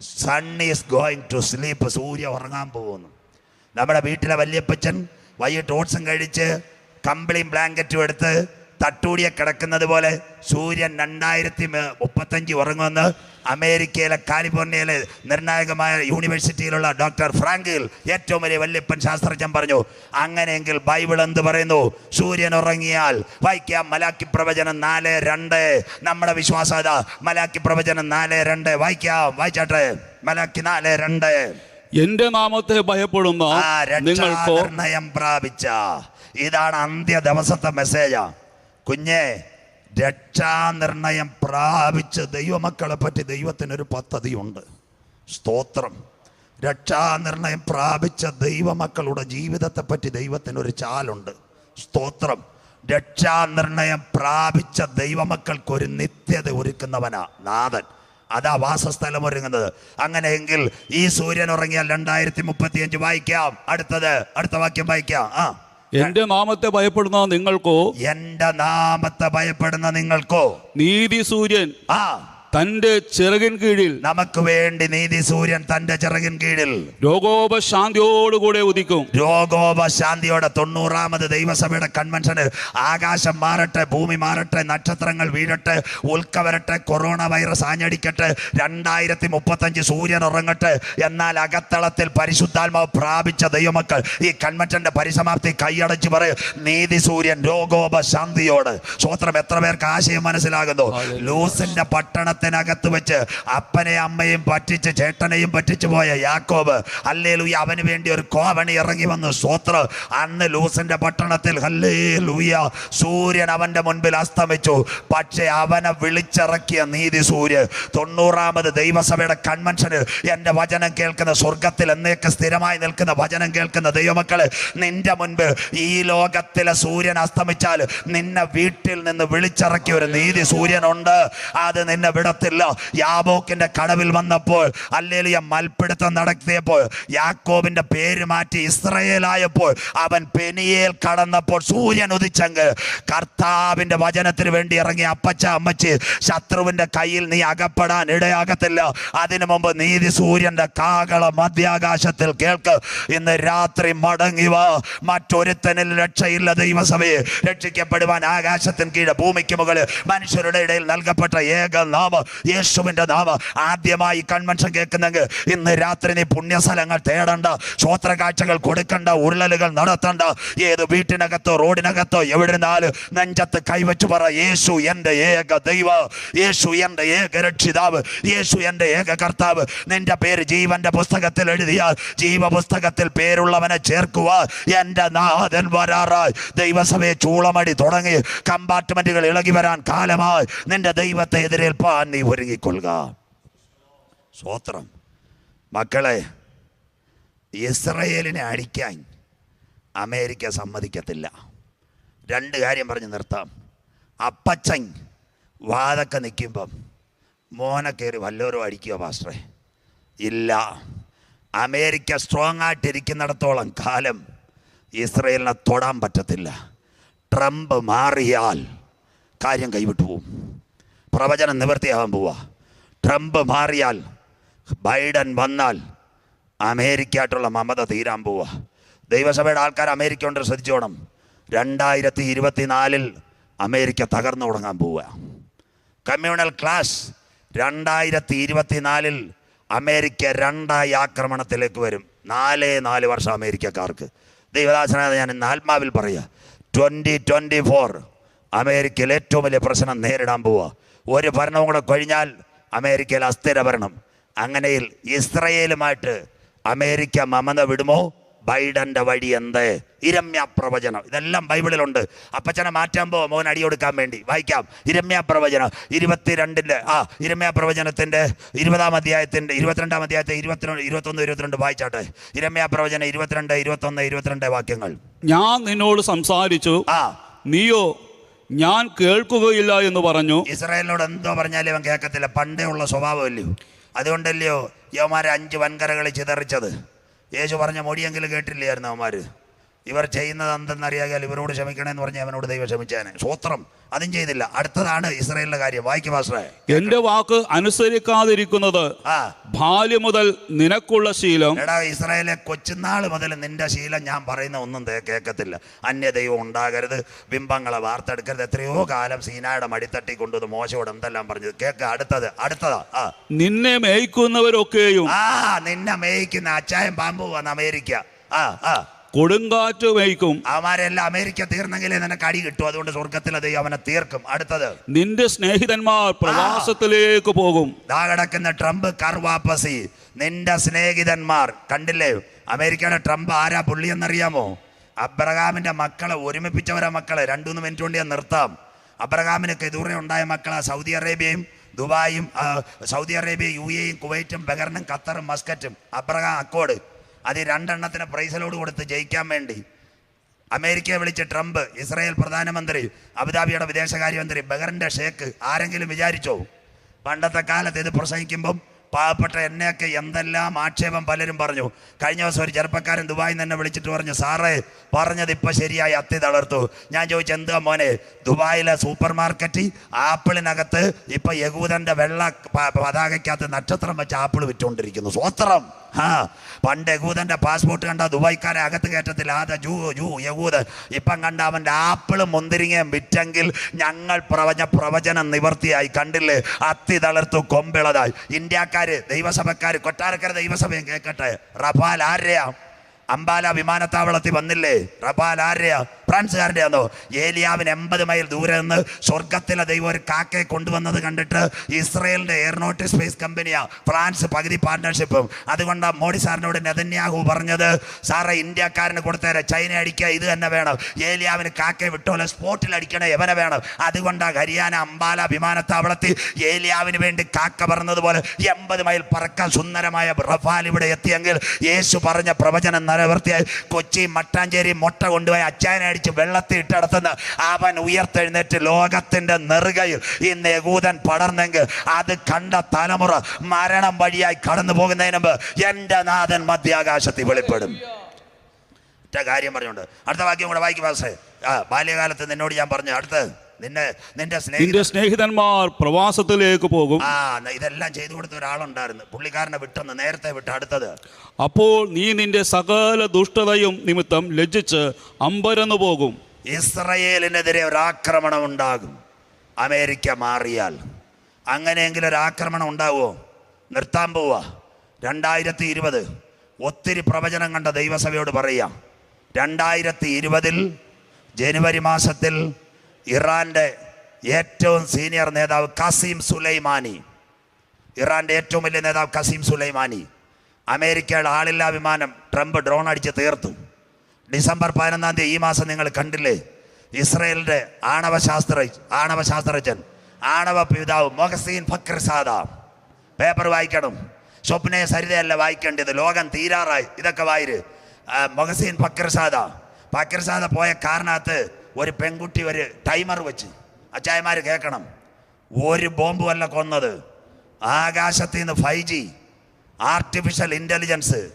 sun is going to sleep സൂര്യ ഉറങ്ങാൻ പോകുന്നു. നമ്മുടെ വീട്ടിലെ വല്യപ്പച്ചൻ വൈകിട്ട് ഓട്സും കഴിച്ച് കമ്പിളിയും ബ്ലാങ്കറ്റും എടുത്ത് തട്ടൂടിയെ കിടക്കുന്നത് പോലെ സൂര്യൻ രണ്ടായിരത്തി മുപ്പത്തഞ്ച് ഉറങ്ങുമെന്ന് അമേരിക്കയിലെ കാലിഫോർണിയയിലെ നിർണായകമായ യൂണിവേഴ്സിറ്റിയിലുള്ള ഡോക്ടർ ഫ്രാങ്കിൽ ഏറ്റവും വലിയ വല്യപ്പൻ ശാസ്ത്രജ്ഞൻ പറഞ്ഞു അങ്ങനെയെങ്കിൽ ബൈബിൾ എന്ത് പറയുന്നു? സൂര്യൻ ഉറങ്ങിയാൽ വായിക്കാം മലാക്കി പ്രവചനം നാല് രണ്ട്. നമ്മുടെ വിശ്വാസത മലാക്കി പ്രവചനം നാല് രണ്ട്. വായിക്കാം വായിച്ചാട്ടെ. മലാക്കി നാല് രണ്ട്. എന്റെ നാമത്തെ ഭയപ്പെടുന്ന നിങ്ങൾക്കോ രക്ഷാനിർണയം പ്രാപിച്ച. ഇതാണ് അന്ത്യ ദിവസത്തെ മെസ്സേജാ കുഞ്ഞെ രക്ഷാനിർണയം പ്രാപിച്ച് ദൈവമക്കളെ പറ്റി ദൈവത്തിനൊരു പദ്ധതിയുണ്ട്. സ്തോത്രം. രക്ഷാനിർണയം പ്രാപിച്ച ദൈവമക്കളുടെ ജീവിതത്തെ പറ്റി ദൈവത്തിനൊരു ചാലുണ്ട്. സ്തോത്രം. രക്ഷാനിർണയം പ്രാപിച്ച ദൈവമക്കൾക്കൊരു നിത്യത ഒരുക്കുന്നവനാ നാഥൻ. അതാ വാസസ്ഥലം ഒരുങ്ങുന്നത്. അങ്ങനെയെങ്കിൽ ഈ സൂര്യൻ ഉറങ്ങിയാൽ രണ്ടായിരത്തി മുപ്പത്തിയഞ്ച് വായിക്കാം. അടുത്തത് അടുത്ത വാക്യം വായിക്കാം. ആ. എന്റെ നാമത്തെ ഭയപ്പെടുന്ന നിങ്ങൾക്കോ? എന്റെ നാമത്തെ ഭയപ്പെടുന്ന നിങ്ങൾക്കോ? നീതി സൂര്യൻ. ആ. തന്റെ ചിറകിൻ കീഴിൽ. നമുക്ക് വേണ്ടി നീതി സൂര്യൻ തന്റെ ചിറകിൻ കീഴിൽ. രോഗോപശാന്തിയോടുകൂടെ ഉദിക്കും. രോഗോപശാന്തിയോടെ തൊണ്ണൂറാമത് ദൈവസഭയുടെ കൺവെൻഷന് ആകാശം മാറട്ടെ ഭൂമി മാറട്ടെ നക്ഷത്രങ്ങൾ വീഴട്ടെ ഉൽക്ക വരട്ടെ കൊറോണ വൈറസ് ആഞ്ഞടിക്കട്ടെ രണ്ടായിരത്തി മുപ്പത്തഞ്ച് സൂര്യൻ ഉറങ്ങട്ടെ എന്നാൽ അകത്തളത്തിൽ പരിശുദ്ധാത്മാവ് പ്രാപിച്ച ദൈവമക്കൾ ഈ കൺവെൻഷന്റെ പരിസമാപ്തി കൈയടച്ച് പറയും നീതി സൂര്യൻ രോഗോപശാന്തിയോട്. സ്വോത്രം എത്ര പേർക്ക് ആശയം മനസ്സിലാകുന്നു? ലൂസിന്റെ പട്ടണത്തിനകത്ത് വെച്ച് അപ്പനെ അമ്മയും പറ്റിച്ച് ചേട്ടനെയും പറ്റിച്ചു പോയ യാക്കോബ് ഹല്ലേലൂയ അവന് വേണ്ടി ഒരു കോവണി ഇറങ്ങി വന്നു. സ്വോത്രം അന്ന് ലൂസിന്റെ പട്ടണത്തിൽ ഹല്ലേലൂയ സൂര്യൻ അവന്റെ മുൻപിൽ അസ്തമിച്ചു. പക്ഷേ അവനെ വിളിച്ചിറക്കിയ നീതി സൂര്യൻ തൊണ്ണൂറാമത് ദൈവസഭയുടെ കൺവെൻഷന് എന്റെ വചനം കേൾക്കുന്ന സ്വർഗത്തിൽ എന്നേക്ക് സ്ഥിരമായി നിൽക്കുന്ന വചനം കേൾക്കുന്ന ദൈവമക്കളെ നിന്റെ മുൻപ് ഈ ലോകത്തിലെ സൂര്യൻ അസ്തമിച്ചാൽ നിന്നെ വീട്ടിൽ നിന്ന് വിളിച്ചിറക്കിയ ഒരു നീതി സൂര്യനുണ്ട്. അത് നിന്നെ വിടത്തില്ല യാബോക്കിന്റെ കടവിൽ വന്നപ്പോൾ അല്ലേലിയ മൽപ്പിടുത്തം നടത്തിയപ്പോൾ യാക്കോബിന്റെ പേര് മാറ്റി ഇസ്രയേലായപ്പോൾ അവൻ പെനിയേൽ കടന്നപ്പോൾ സൂര്യൻ ഉദിച്ചങ്ങ്. കർത്താവിന്റെ വചനത്തിന് വേണ്ടി ഇറങ്ങി അപ്പച്ച അമ്മച്ച് ശത്രുവിന്റെ കയ്യിൽ നീ അകപ്പെടാൻ ഇടയാകത്തില്ല. അതിനു മുമ്പ് നീതി സൂര്യന്റെ കാകള മധ്യാകാശത്തിൽ കേൾക്ക്. ഇന്ന് രാത്രി മടങ്ങി വാ. മറ്റൊരുത്തനിൽ രക്ഷയില്ല ദൈവസഭയെ. രക്ഷിക്കപ്പെടുവാൻ ആകാശത്തിന് കീഴ് ഭൂമിക്ക് മുകളിൽ മനുഷ്യരുടെ ഇടയിൽ നൽകപ്പെട്ട ഏക നാമം യേശുവിന്റെ നാമ ആദ്യമായി കൺവെൻഷൻ കേൾക്കുന്നെങ്കിൽ ഇന്ന് രാത്രി നീ പുണ്യസ്ഥലങ്ങൾ തേടണ്ട ശ്രോത്രകാഴ്ചകൾ കൊടുക്കണ്ട ഉരുളലുകൾ നടത്തണ്ട. ഏത് വീട്ടിനകത്തോ റോഡിനകത്തോ എവിടുന്നാലും നെഞ്ചത്ത് കൈവച്ച് പറ യേശു എന്റെ ഏക ദൈവ യേശു എന്റെ ഏക രക്ഷിതാവ് യേശു എന്റെ ഏക കർത്താവ്. നിന്റെ പേര് ജീവന്റെ പുസ്തകത്തിൽ എഴുതിയാൽ ജീവപുസ്തകത്തിൽ പേരുള്ളവനെ ചേർക്കുക എന്റെ നാഥൻ വരാറായി. ദൈവസഭയെ ചൂളമടി തുടങ്ങി കമ്പാർട്ട്മെന്റുകൾ ഇളകി വരാൻ കാലമായി. നിന്റെ ദൈവത്തെ എതിരേൽപ്പാൻ നീ ഒരുങ്ങിക്കൊള്ളുക. സ്വോത്രം മക്കളെ ഇസ്രയേലിനെ അടിക്കാൻ അമേരിക്ക സമ്മതിക്കത്തില്ല. രണ്ട് കാര്യം പറഞ്ഞ് നിർത്താം. അപ്പച്ചൻ വാതൊക്കെ നിൽക്കുമ്പം മോനെ കയറി വല്ലവരും അടിക്കുക പാസ്റ്ററെ? ഇല്ല. അമേരിക്ക സ്ട്രോങ് ആയിട്ടിരിക്കുന്നിടത്തോളം കാലം ഇസ്രയേലിനെ തൊടാൻ പറ്റത്തില്ല. ട്രംപ് മാറിയാൽ കാര്യം കൈവിട്ടു പോവും പ്രവചനം നിവൃത്തിയാവാൻ പോവുക ട്രംപ് മാറിയാൽ ബൈഡൻ വന്നാൽ അമേരിക്കയായിട്ടുള്ള മമത തീരാൻ പോവുക ദൈവസഭയുടെ ആൾക്കാർ അമേരിക്ക കൊണ്ട് ശ്രദ്ധിച്ചോണം. രണ്ടായിരത്തി ഇരുപത്തിനാലിൽ അമേരിക്ക തകർന്നു തുടങ്ങാൻ പോവുക കമ്മ്യൂണൽ ക്ലാസ് രണ്ടായിരത്തി ഇരുപത്തിനാലിൽ അമേരിക്ക രണ്ടായി ആക്രമണത്തിലേക്ക് വരും. നാലേ നാല് വർഷം അമേരിക്കക്കാർക്ക്. ദൈവദാസന ഞാൻ ഇന്ന് ആത്മാവിൽ പറയുക ട്വന്റി ട്വന്റി ഫോർ അമേരിക്കയിൽ ഏറ്റവും വലിയ പ്രശ്നം നേരിടാൻ പോവുക ഒരു ഭരണവും കൂടെ കഴിഞ്ഞാൽ അമേരിക്കയിൽ അസ്ഥിര ഭരണം. അങ്ങനെയിൽ ഇസ്രയേലുമായിട്ട് അമേരിക്ക മമത വിടുമോ? ബൈഡന്റെ വഴി എന്ത്? ഇരമ്യ പ്രവചനം. ഇതെല്ലാം ബൈബിളിലുണ്ട്. അപ്പച്ചനെ മാറ്റാൻ പോ മോൻ അടി കൊടുക്കാൻ വേണ്ടി. വായിക്കാം. ഇരമ്യ പ്രവചനം. ഇരുപത്തിരണ്ടിന്റെ ആ ഇരമ്യ പ്രവചനത്തിന്റെ ഇരുപതാം അധ്യായത്തിന്റെ ഇരുപത്തിരണ്ടാം അധ്യായത്തെ ഇരുപത്തിരണ്ട് ഇരുപത്തൊന്ന് ഇരുപത്തിരണ്ട് വായിച്ചാട്ടെ. ഇരമ്യ പ്രവചനം ഇരുപത്തിരണ്ട് ഇരുപത്തൊന്ന് ഇരുപത്തിരണ്ട് വാക്യങ്ങൾ. ഞാൻ നിന്നോട് സംസാരിച്ചു. ആ. നീയോ ഞാൻ കേൾക്കുകയില്ല എന്ന് പറഞ്ഞു. ഇസ്രായേലിനോട് എന്തോ പറഞ്ഞാലും അവൻ കേൾക്കത്തില്ല. പണ്ടേ ഉള്ള സ്വഭാവമല്ലയോ അതുകൊണ്ടല്ലയോ യവന്മാരെ അഞ്ച് വൻകരകൾ ചിതറിച്ചത്. യേശു പറഞ്ഞ മൊഴിയെങ്കിലും കേട്ടില്ലായിരുന്നു അവന്മാർ ഇവർ ചെയ്യുന്നത് എന്തെന്നറിയാൽ ഇവരോട് ക്ഷമിക്കണമെന്ന് പറഞ്ഞ് അവനോട് ദൈവം ക്ഷമിച്ചാണ് സ്വത്രം. അതും ചെയ്തില്ല. അടുത്തതാണ് ഇസ്രായേലിന്റെ കാര്യം. വായിക്കും മാസ്റ്ററെ. എന്റെ വാക്ക് അനുസരിക്കാതിരിക്കുന്നത് ബാല്യം മുതൽ നിനക്കുള്ള ശീലം. എടാ ഇസ്രായേലെ കൊച്ചുനാൾ മുതൽ നിന്റെ ശീലം ഞാൻ പറയുന്ന ഒന്നും കേൾക്കത്തില്ല അന്യ ദൈവം ഉണ്ടാകരുത്. ബിംബങ്ങളെ വാർത്തെടുക്കരുത്. എത്രയോ കാലം സീനായുടെ മടിത്തട്ടി കൊണ്ടുവന്ന് മോശയോട് എന്തെല്ലാം പറഞ്ഞത്? കേൾക്ക അടുത്തത് അടുത്തതാ. നിന്നെ മേയ്ക്കുന്നവരൊക്കെയും ആ നിന്നെ മേയിക്കുന്ന അച്ചായം പാമ്പ് വന്ന് അമേരിക്ക. ആ ആ. കൊടുങ്കാറ്റ് മേയ്ക്കും. അവന്മാരെല്ലാം അമേരിക്ക തീർന്നെങ്കിലേ നിനക്ക് അടി കിട്ടും. അതുകൊണ്ട് സ്വർഗത്തിൽ ദൈവം അവനെ തീർക്കും. അടുത്തത്. നിന്റെ സ്നേഹിതന്മാർ പ്രവാസത്തിലേക്ക് പോകും. ദാ കിടക്കുന്ന ട്രംപ് കർവാപ്പസി. നിന്റെ സ്നേഹിതന്മാർ. കണ്ടില്ലേ? അമേരിക്കയുടെ ട്രംപ് ആരാ പുള്ളി എന്നറിയാമോ അബ്രഹാമിന്റെ മക്കളെ ഒരുമിപ്പിച്ചവരാ മക്കളെ. രണ്ടുമൂന്ന് മിനിറ്റ് കൊണ്ട് ഞാൻ നിർത്താം. അബ്രഹാമിന് കെതൂറെ ഉണ്ടായ മക്കളാ സൗദി അറേബ്യയും ദുബായും സൗദി അറേബ്യ യു എയും കുവൈറ്റും ബഹറിനും ഖത്തറും മസ്കറ്റും. അബ്രഹാം അക്കോഡ് അത് രണ്ടെണ്ണത്തിന് പ്രൈസലോട് കൊടുത്ത് ജയിക്കാൻ വേണ്ടി. അമേരിക്കയെ വിളിച്ച ട്രംപ് ഇസ്രായേൽ പ്രധാനമന്ത്രി അബുദാബിയുടെ വിദേശകാര്യമന്ത്രി ബഹറിന്റെ ഷേക്ക് ആരെങ്കിലും വിചാരിച്ചോ? പണ്ടത്തെ കാലത്ത് ഇത് പ്രസംഗിക്കുമ്പം പാവപ്പെട്ട എന്നെയൊക്കെ എന്തെല്ലാം ആക്ഷേപം പലരും പറഞ്ഞു. കഴിഞ്ഞ ദിവസം ഒരു ചെറുപ്പക്കാരൻ ദുബായിൽ നിന്ന് വിളിച്ചിട്ട് പറഞ്ഞു സാറേ പറഞ്ഞത് ഇപ്പം ശരിയായി അത്തി തളർത്തു. ഞാൻ ചോദിച്ചു എന്താ മോനെ ദുബായിലെ സൂപ്പർ മാർക്കറ്റിൽ ആപ്പിളിനകത്ത് ഇപ്പം യകൂദന്റെ വെള്ള പതാകയ്ക്കകത്ത് നക്ഷത്രം വെച്ച് ആപ്പിൾ വിറ്റുകൊണ്ടിരിക്കുന്നു സ്വത്രം. ആ പണ്ട് യകൂദന്റെ പാസ്പോർട്ട് കണ്ട ദുബായ്ക്കാരെ അകത്ത് കയറ്റത്തില്ല അത് ജൂ ജൂ യഹൂദ് ഇപ്പം കണ്ട അവന്റെ ആപ്പിളും മുന്തിരിങ്ങയും വിറ്റെങ്കിൽ ഞങ്ങൾ പ്രവചന പ്രവചനം നിവർത്തിയായി. കണ്ടില്ലേ? അത്തി തളർത്തു കൊമ്പിളതായി. ഇന്ത്യക്കാര് ദൈവസഭക്കാർ കൊട്ടാരക്കര ദൈവസഭയും കേൾക്കട്ടെ റഫാൽ ആരെയാ? അംബാല വിമാനത്താവളത്തിൽ വന്നില്ലേ? റബാൽ ആരെയാ? ഫ്രാൻസുകാരുടെ ആണോ ഏലിയാവിന് എൺപത് മൈൽ ദൂരെ നിന്ന് സ്വർഗത്തിലെ ദൈവം ഒരു കാക്കയെ കൊണ്ടുവന്നത് കണ്ടിട്ട് ഇസ്രയേലിന്റെ എയർനോട്ടിക് സ്പേസ് കമ്പനിയാ. ഫ്രാൻസ് പകുതി പാർട്ട്ണർഷിപ്പും. അതുകൊണ്ടാണ് മോഡി സാറിനോട് നെതന്യാഹു പറഞ്ഞത് സാറെ ഇന്ത്യക്കാരന് കൊടുത്തേരെ ചൈന അടിക്കുക ഇത് തന്നെ വേണം. ഏലിയാവിന് കാക്കയെ വിട്ടോലെ സ്പോട്ടിൽ അടിക്കണേ എവനെ വേണം. അതുകൊണ്ടാണ് ഹരിയാന അംബാല വിമാനത്താവളത്തിൽ ഏലിയാവിന് വേണ്ടി കാക്ക പറഞ്ഞതുപോലെ എൺപത് മൈൽ പറക്കാൻ സുന്ദരമായ റഫാൽ ഇവിടെ എത്തിയെങ്കിൽ യേശു പറഞ്ഞ പ്രവചനം നിലവർത്തിയായി കൊച്ചി മട്ടാഞ്ചേരി മുട്ട കൊണ്ടുപോയി അച്ചായനെ അടിച്ച് വെള്ളത്തിൽ ഇട്ടടത്തുന്ന അവൻ ഉയർത്തെഴുന്നേറ്റ് ലോകത്തിന്റെ നെറുകയിൽ ഈ യകൂദൻ പടർന്നെങ്കിൽ അത് കണ്ട തലമുറ മരണം വഴിയായി കടന്നു പോകുന്നതിന് മുമ്പ് എന്റെ നാഥൻ മധ്യാകാശത്തിൽ വെളിപ്പെടും. കാര്യം പറഞ്ഞുകൊണ്ട് അടുത്ത വാക്യം കൂടെ വായിക്കും ആ ബാല്യകാലത്ത് നിന്നോട് ഞാൻ പറഞ്ഞു അടുത്ത് നിന്നെ നിന്റെ നിന്റെ സ്നേഹിതന്മാർ പ്രവാസത്തിലേക്ക് പോകും. ആ ഇതെല്ലാം ചെയ്തു കൊടുത്ത ഒരാളുണ്ടായിരുന്നു. പുള്ളിക്കാരനെ വിട്ടെന്ന് നേരത്തെ വിട്ട് അടുത്തത്. അപ്പോൾ നീ നിന്റെ സകല ദുഷ്ടതയും നിമിത്തം ലജ്ജിച്ച് അമ്പരന്നു പോകും. ഇസ്രയേലിനെതിരെ ഒരു ആക്രമണം ഉണ്ടാകും. അമേരിക്ക മാറിയാൽ. അങ്ങനെയെങ്കിലും ഒരു ആക്രമണം ഉണ്ടാവുമോ നിർത്താൻ പോവാ. രണ്ടായിരത്തി ഇരുപത് ഒത്തിരി പ്രവചനം കണ്ട ദൈവസഭയോട് പറയാം. രണ്ടായിരത്തി ഇരുപതിൽ ജനുവരി മാസത്തിൽ ഇറാന്റെ ഏറ്റവും സീനിയർ നേതാവ് കസീം സുലൈമാനി. ഇറാന്റെ ഏറ്റവും വലിയ നേതാവ് കസീം സുലൈമാനി. അമേരിക്കയുടെ ആളില്ലാ വിമാനം ട്രംപ് ഡ്രോൺ അടിച്ച് തീർത്തു. ഡിസംബർ പതിനൊന്നാം തീയതി ഈ മാസം നിങ്ങൾ കണ്ടില്ലേ? ഇസ്രയേലിന്റെ ആണവശാസ്ത്ര ആണവശാസ്ത്രജ്ഞൻ ആണവ പിതാവ് മൊഹസീൻ ഫക്രസാദ. പേപ്പർ വായിക്കണം. സ്വപ്നയെ സരിതയല്ല വായിക്കേണ്ടത്. ലോകം തീരാറായി. ഇതൊക്കെ വായിര്. മൊഹസീൻ ഫക്രസാദ. ഫക്രസാദ പോയ കാരണത്ത് ഒരു പെൺകുട്ടി ഒരു ടൈമർ വെച്ച്. അച്ചായമാർ കേൾക്കണം. ഒരു ബോംബ് അല്ല കൊന്നത്. ആകാശത്ത് നിന്ന് ഫൈവ് ജി ആർട്ടിഫിഷ്യൽ ഇന്റലിജൻസ്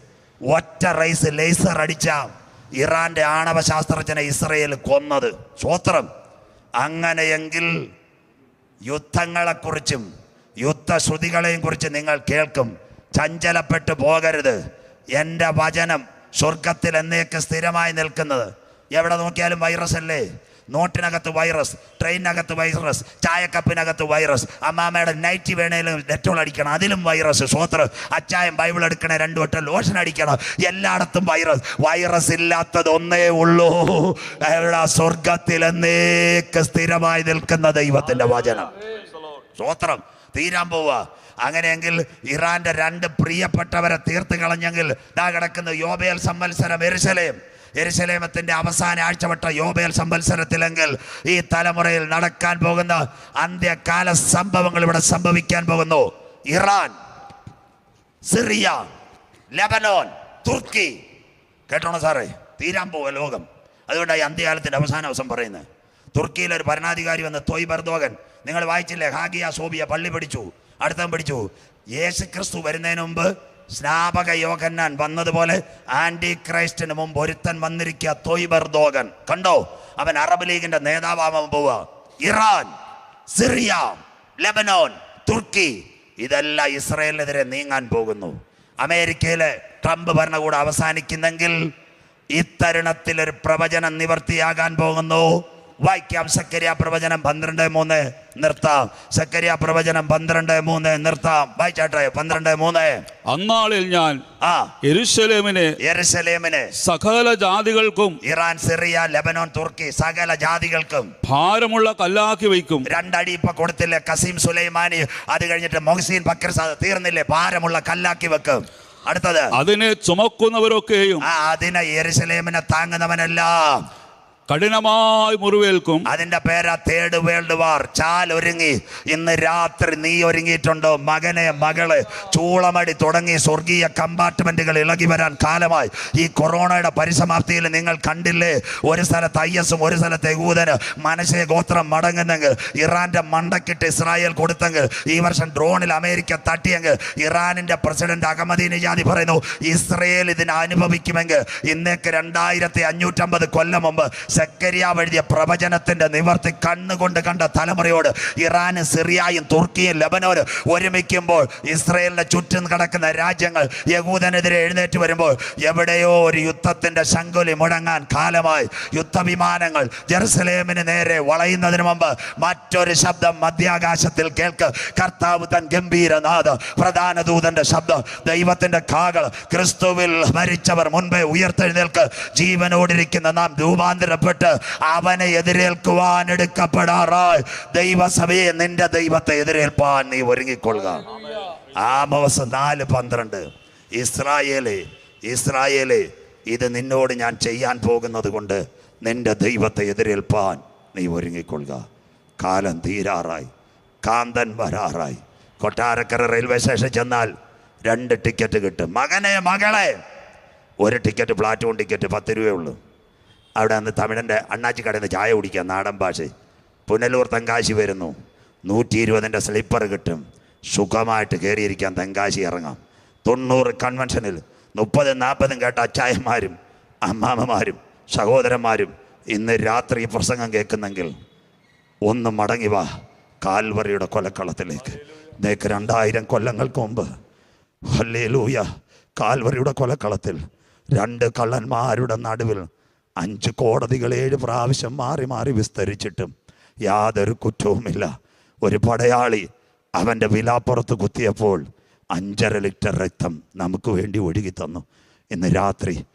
ഒറ്റ റൈസ് ലേസർ അടിച്ച ഇറാന്റെ ആണവ ശാസ്ത്രജ്ഞനെ ഇസ്രയേൽ കൊന്നത്. സ്വത്രം അങ്ങനെയെങ്കിൽ യുദ്ധങ്ങളെക്കുറിച്ചും യുദ്ധശ്രുതികളെയും കുറിച്ച് നിങ്ങൾ കേൾക്കും. ചഞ്ചലപ്പെട്ടു പോകരുത്. എന്റെ വചനം സ്വർഗത്തിൽ എന്നേക്ക് സ്ഥിരമായി നിൽക്കുന്നത്. എവിടെ നോക്കിയാലും വൈറസ് അല്ലേ? നോട്ടിനകത്ത് വൈറസ് ട്രെയിനകത്ത് വൈറസ് ചായക്കപ്പിനകത്ത് വൈറസ് അമ്മാമ്മയുടെ നൈറ്റ് വേണേലും ഡെറ്റോൾ അടിക്കണം അതിലും വൈറസ് സ്വത്ര അച്ചായം ബൈബിൾ എടുക്കണേ രണ്ടു വട്ടം ലോഷൻ അടിക്കണം. എല്ലായിടത്തും വൈറസ് വൈറസ് ഇല്ലാത്തത് ഒന്നേ ഉള്ളൂ. എവിടെ സ്വർഗത്തിൽ എന്നേക്ക് സ്ഥിരമായി നിൽക്കുന്ന ദൈവത്തിന്റെ വചനം. സ്വോത്രം തീരാൻ പോവുക അങ്ങനെയെങ്കിൽ ഇറാന്റെ രണ്ട് പ്രിയപ്പെട്ടവരെ തീർത്ത് കളഞ്ഞെങ്കിൽ ഇതാ കിടക്കുന്ന യോബേൽ സമ്മത്സരം എരുസലേം എരുസലേമത്തിന്റെ അവസാന ആഴ്ചവട്ട യോബേൽ സംവത്സരത്തിലെങ്കിൽ ഈ തലമുറയിൽ നടക്കാൻ പോകുന്ന അന്ത്യകാല സംഭവങ്ങൾ ഇവിടെ സംഭവിക്കാൻ പോകുന്നു. ഇറാൻ സിറിയ ലെബനോൻ തുർക്കി. കേട്ടോണോ സാറേ? തീരാൻ പോവുക ലോകം. അതുകൊണ്ടാണ് ഈ അന്ത്യകാലത്തിന്റെ അവസാന ദിവസം പറയുന്നത്. തുർക്കിയിലെ ഒരു ഭരണാധികാരി വന്ന തൊയ് ബർദോഗൻ നിങ്ങൾ വായിച്ചില്ലേ? ഹാഗിയ സോബിയ പള്ളി പിടിച്ചു അടുത്തം പിടിച്ചു യേശു ക്രിസ്തു വരുന്നതിന് മുമ്പ് സ്നാപക യോഗന്നാൻ വന്നതുപോലെ ആന്റി ക്രൈസ്റ്റിന് മുമ്പ് ഒരുത്തൻ വന്നിരിക്കുക തൊയ്ബർ ദോഗൻ കണ്ടോ? അവൻ അറബ് ലീഗിന്റെ നേതാവാകാൻ പോവുക ഇറാൻ സിറിയ ലെബനോൻ തുർക്കി ഇതെല്ലാം ഇസ്രയേലിനെതിരെ നീങ്ങാൻ പോകുന്നു. അമേരിക്കയിലെ ട്രംപ് ഭരണകൂടം അവസാനിക്കുന്നെങ്കിൽ ഇത്തരുണത്തിൽ ഒരു പ്രവചനം നിവർത്തിയാകാൻ പോകുന്നു. വായിക്കാം. സക്കരിയ പ്രവചനം പന്ത്രണ്ട് മൂന്ന് നിർത്താം. സക്കരിയ പ്രവചനം പന്ത്രണ്ട് മൂന്ന് നിർത്താം. വായിച്ചാട്ടെ പന്ത്രണ്ട് മൂന്ന്. അന്നാളിൽ ഞാൻ ആ. സകല ജാതികൾക്കും ഇറാൻ സിറിയ ലെബനോൻ തുർക്കി സകല ജാതികൾക്കും ഭാരമുള്ള കല്ലാക്കി വയ്ക്കും. രണ്ടടി ഇപ്പൊ കൊടുത്തില്ലേ കസീം സുലൈമാനി? അത് കഴിഞ്ഞിട്ട് മൊഹസീൻ ബക്കർ തീർന്നില്ലേ? ഭാരമുള്ള കല്ലാക്കി വെക്കും. അടുത്തത്. അതിനെ ചുമക്കുന്നവരൊക്കെയും അതിനെ എരുസലേമിനെ താങ്ങുന്നവനെല്ലാം. കഠിനമായി മുറിവേൽക്കും. അതിന്റെ പേരാ തേർഡ് വേൾഡ് വാർ. ചാൽ ഒരുങ്ങി. ഇന്ന് രാത്രി നീ ഒരുങ്ങിയിട്ടുണ്ടോ? മകനെ മകൾ ചൂളമടി തുടങ്ങി സ്വർഗീയ കമ്പാർട്ട്മെന്റുകൾ ഇളകി വരാൻ കാലമായി. ഈ കൊറോണയുടെ പരിസമാപ്തിയിൽ നിങ്ങൾ കണ്ടില്ലേ? ഒരു സ്ഥലത്ത് ഐ എസും ഒരു സ്ഥലത്ത് യഹൂദന് മനസ്സെ ഗോത്രം മടങ്ങുന്നെങ്കിൽ ഇറാന്റെ മണ്ടക്കിട്ട് ഇസ്രായേൽ കൊടുത്തെങ്കിൽ ഈ വർഷം ഡ്രോണിൽ അമേരിക്ക തട്ടിയെങ്കിൽ ഇറാനിന്റെ പ്രസിഡന്റ് അഹമ്മദി നിജാദി പറയുന്നു ഇസ്രയേൽ ഇതിനെ അനുഭവിക്കുമെങ്കിൽ ഇന്നേക്ക് രണ്ടായിരത്തി അഞ്ഞൂറ്റമ്പത് കൊല്ലം മുമ്പ് സെക്കരിയ എഴുതിയ പ്രവചനത്തിന്റെ നിവർത്തി കണ്ണുകൊണ്ട് കണ്ട തലമുറയോട് ഇറാന് സിറിയയും തുർക്കിയും ലബനോട് ഒരുമിക്കുമ്പോൾ ഇസ്രയേലിന്റെ ചുറ്റും കിടക്കുന്ന രാജ്യങ്ങൾ യഹൂദനെതിരെ എഴുന്നേറ്റ് വരുമ്പോൾ എവിടെയോ ഒരു യുദ്ധത്തിന്റെ ശങ്കുലി മുടങ്ങാൻ കാലമായി. യുദ്ധവിമാനങ്ങൾ ജെറുസലേമിന് നേരെ വളയുന്നതിന് മുമ്പ് മറ്റൊരു ശബ്ദം മധ്യാകാശത്തിൽ കേൾക്ക്. കർത്താവ് തൻ ഗംഭീരനാഥ പ്രധാന ദൂതന്റെ ശബ്ദം ദൈവത്തിന്റെ കാകൾ ക്രിസ്തുവിൽ മരിച്ചവർ മുൻപേ ഉയർത്തെഴുന്നേൽക്ക്. ജീവനോടിരിക്കുന്ന നാം രൂപാന്തരപ്പെട്ട് അവനെ എതിരേൽക്കുവാൻ എടുക്കപ്പെടാറായി. ദൈവസഭയെ നിന്റെ ദൈവത്തെ എതിരേൽപ്പാൻ നീ ഒരുങ്ങിക്കൊള്ളുക. ആമോസ് നാല് പന്ത്രണ്ട്. ഇസ്രായേലേ ഇസ്രായേലേ ഇത് നിന്നോട് ഞാൻ ചെയ്യാൻ പോകുന്നത് കൊണ്ട് നിന്റെ ദൈവത്തെ എതിരേൽപ്പാൻ നീ ഒരുങ്ങിക്കൊള്ളുക. കാലം തീരാറായി. കാന്തൻ വരാറായി. കൊട്ടാരക്കര റെയിൽവേ സ്റ്റേഷൻ ചെന്നാൽ രണ്ട് ടിക്കറ്റ് കിട്ടും. മകനെ മകളെ ഒരു ടിക്കറ്റ് പ്ലാറ്റ്ഫോം ടിക്കറ്റ് പത്ത് രൂപയേ ഉള്ളൂ. അവിടെ നിന്ന് തമിഴന്റെ അണ്ണാച്ചി കടയിൽ നിന്ന് ചായ കുടിക്കുക നാടൻ ഭാഷ. പുനലൂർ തെങ്കാശി വരുന്നു. നൂറ്റി ഇരുപതിന്റെ സ്ലീപ്പർ കിട്ടും. സുഖമായിട്ട് കയറിയിരിക്കാൻ തെങ്കാശി ഇറങ്ങാം. തൊണ്ണൂറ് കൺവെൻഷനിൽ മുപ്പതും നാൽപ്പതും കേട്ട അച്ചായന്മാരും അമ്മാമ്മമാരും സഹോദരന്മാരും ഇന്ന് രാത്രി പ്രസംഗം കേൾക്കുന്നെങ്കിൽ ഒന്ന് മടങ്ങി വാ കാൽവറിയുടെ കൊലക്കളത്തിലേക്ക്. നേക്ക് രണ്ടായിരം കൊല്ലങ്ങൾക്ക് മുമ്പ്. ഹല്ലേ ലൂയ കാൽവറിയുടെ കൊലക്കളത്തിൽ രണ്ട് കള്ളന്മാരുടെ നടുവിൽ അഞ്ച് കോടതികൾ ഏഴ് പ്രാവശ്യം മാറി മാറി വിസ്തരിച്ചിട്ടും യാതൊരു കുറ്റവുമില്ല. ഒരു പടയാളി അവന്റെ വിലാപ്പുറത്ത് കുത്തിയപ്പോൾ അഞ്ചര ലിറ്റർ രക്തം നമുക്ക് വേണ്ടി ഒഴുകി തന്നു. ഇന്ന് രാത്രി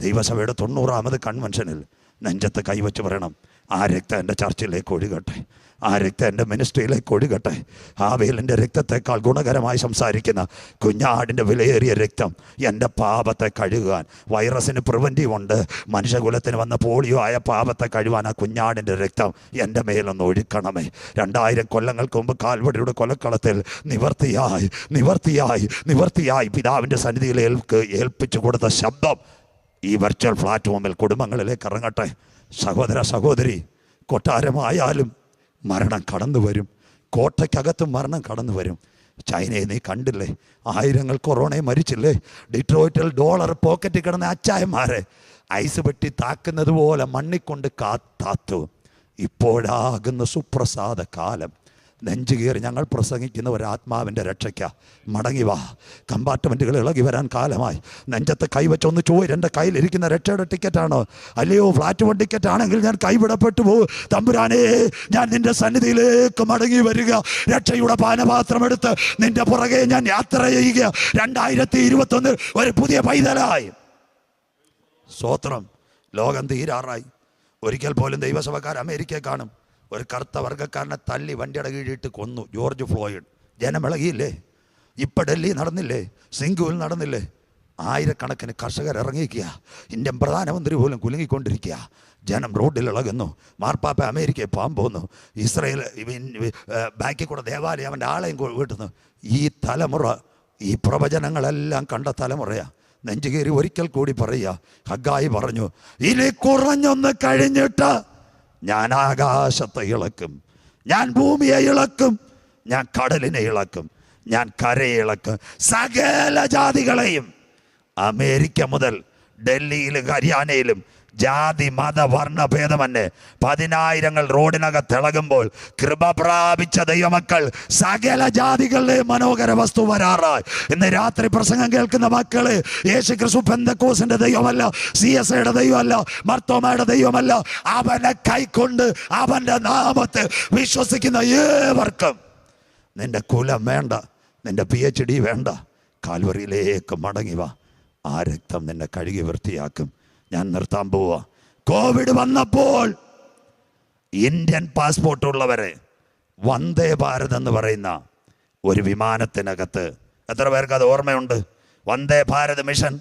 ദൈവസഭയുടെ തൊണ്ണൂറാമത് കൺവെൻഷനിൽ നെഞ്ചത്ത് കൈവച്ച് പറയണം ആ രക്തം എന്റെ ചർച്ചിലേക്ക് ഒഴുകട്ടെ. ആ രക്തം എന്റെ മിനിസ്ട്രിയിലേക്ക് ഒഴുകട്ടെ. ആ വേലിന്റെ രക്തത്തെക്കാൾ ഗുണകരമായി സംസാരിക്കുന്ന കുഞ്ഞാടിന്റെ വിലയേറിയ രക്തം എന്റെ പാപത്തെ കഴുകാൻ. വൈറസിന് പ്രിവന്റീവ് ഉണ്ട്. മനുഷ്യകുലത്തിന് വന്ന പോളിയോ ആയ പാപത്തെ കഴുകാൻ ആ കുഞ്ഞാടിന്റെ രക്തം എന്റെ മേലൊന്ന് ഒഴുക്കണമേ. രണ്ടായിരം കൊല്ലങ്ങൾക്ക് മുമ്പ് കാൽവടിയുടെ കൊലക്കളത്തിൽ നിവർത്തിയായി നിവർത്തിയായി നിവർത്തിയായി പിതാവിന്റെ സന്നിധിയിൽ ഏൽപ്പിച്ചു കൊടുത്ത ശബ്ദം ഈ വെർച്വൽ പ്ലാറ്റ്ഫോമിൽ കുടുംബങ്ങളിലേക്ക് ഇറങ്ങട്ടെ. സഹോദര സഹോദരി കൊട്ടാരമായാലും മരണം കടന്നു വരും. കോട്ടയ്ക്കകത്തും മരണം കടന്നു വരും. ചൈനയെ നീ കണ്ടില്ലേ? ആയിരങ്ങൾ കൊറോണയെ മരിച്ചില്ലേ? ഡിട്രോയിറ്റിൽ ഡോളർ പോക്കറ്റിൽ കിടന്ന അച്ചായന്മാരെ ഐസ് പെട്ടി താക്കുന്നത് പോലെ മണ്ണിക്കൊണ്ട് കാത്താത്തു ഇപ്പോഴാകുന്ന സുപ്രസാദ കാലം. നെഞ്ചുകീറി ഞങ്ങൾ പ്രസംഗിക്കുന്ന ഒരു ആത്മാവിന്റെ രക്ഷയ്ക്ക. മടങ്ങി വാ. കമ്പാർട്ട്മെന്റുകൾ ഇളകി വരാൻ കാലമായി. നെഞ്ചത്ത് കൈവച്ചൊന്ന് ചോദിച്ചു എന്റെ കയ്യിലിരിക്കുന്ന രക്ഷയുടെ ടിക്കറ്റാണോ. അല്ലയോ ഫ്ലാറ്റ് വണ്ടി ടിക്കറ്റ് ആണെങ്കിൽ ഞാൻ കൈവിടപ്പെട്ടു പോകും തമ്പുരാനേ ഞാൻ നിന്റെ സന്നിധിയിലേക്ക് മടങ്ങി വരിക. രക്ഷയുടെ പാനപാത്രം എടുത്ത് നിന്റെ പുറകെ ഞാൻ യാത്ര ചെയ്യുക. രണ്ടായിരത്തി ഇരുപത്തൊന്നിൽ ഒരു പുതിയ പൈതലായി. സ്വോത്രം. ലോകം തീരാറായി. ഒരിക്കൽ പോലും ദൈവസഭക്കാർ അമേരിക്കയെ കാണും. ഒരു കറുത്ത വർഗക്കാരനെ തല്ലി വണ്ടിയുടെ കീഴിട്ട് കൊന്നു. George Floyd. ജനമിളകിയില്ലേ? ഇപ്പം ഡൽഹി നടന്നില്ലേ? സിംഗുവിൽ നടന്നില്ലേ? ആയിരക്കണക്കിന് കർഷകർ ഇറങ്ങിയിരിക്കുക. ഇന്ത്യൻ പ്രധാനമന്ത്രി പോലും കുലുങ്ങിക്കൊണ്ടിരിക്കുക. ജനം റോഡിൽ ഇളകുന്നു. മാർപ്പാപ്പ അമേരിക്കയിൽ പോകാൻ പോകുന്നു ഇസ്രയേൽ ബാക്കി കൂടെ ദേവാലയം അവന്റെ ആളെയും വീട്ടുന്നു. ഈ തലമുറ ഈ പ്രവചനങ്ങളെല്ലാം കണ്ട തലമുറയാണ് നെഞ്ചുകേറി ഒരിക്കൽ കൂടി പറയുക ഹഗായി പറഞ്ഞു ഇനി കുറഞ്ഞൊന്ന് കഴിഞ്ഞിട്ട് ഞാൻ ആകാശത്തെ ഇളക്കും. ഞാൻ ഭൂമിയെ ഇളക്കും. ഞാൻ കടലിനെ ഇളക്കും. ഞാൻ കരയെ ഇളക്കും. സകല ജാതികളെയും അമേരിക്ക മുതൽ ഡൽഹിയിലും ഹരിയാനയിലും ജാതി മത വർണ ഭേദമന്നെ പതിനായിരങ്ങൾ റോഡിനകത്ത് ഇളകുമ്പോൾ കൃപ പ്രാപിച്ച ദൈവമക്കൾ സകല ജാതികളുടെ മനോഹര വസ്തു വരാറായി. ഇന്ന് രാത്രി പ്രസംഗം കേൾക്കുന്ന മക്കൾ യേശു ക്രിസ്തു പെന്തക്കോസിന്റെ ദൈവമല്ല സി എസ് ഐയുടെ ദൈവമല്ല മർത്തോമയുടെ ദൈവമല്ല. അവനെ കൈക്കൊണ്ട് അവന്റെ നാമത്തെ വിശ്വസിക്കുന്ന ഏവർക്കും നിന്റെ കുലം വേണ്ട നിന്റെ പി എച്ച് ഡി വേണ്ട. കാൽവറിയിലേക്ക് മടങ്ങി വാ. ആ രക്തം നിന്നെ കഴുകി വൃത്തിയാക്കും. ഞാൻ നിർത്താൻ പോവാ. കോവിഡ് വന്നപ്പോൾ ഇന്ത്യൻ പാസ്പോർട്ട് ഉള്ളവരെ വന്ദേ ഭാരത് എന്ന് പറയുന്ന ഒരു വിമാനത്തിനകത്ത് എത്ര പേർക്ക് അത് ഓർമ്മയുണ്ട്? വന്ദേ ഭാരത് മിഷൻ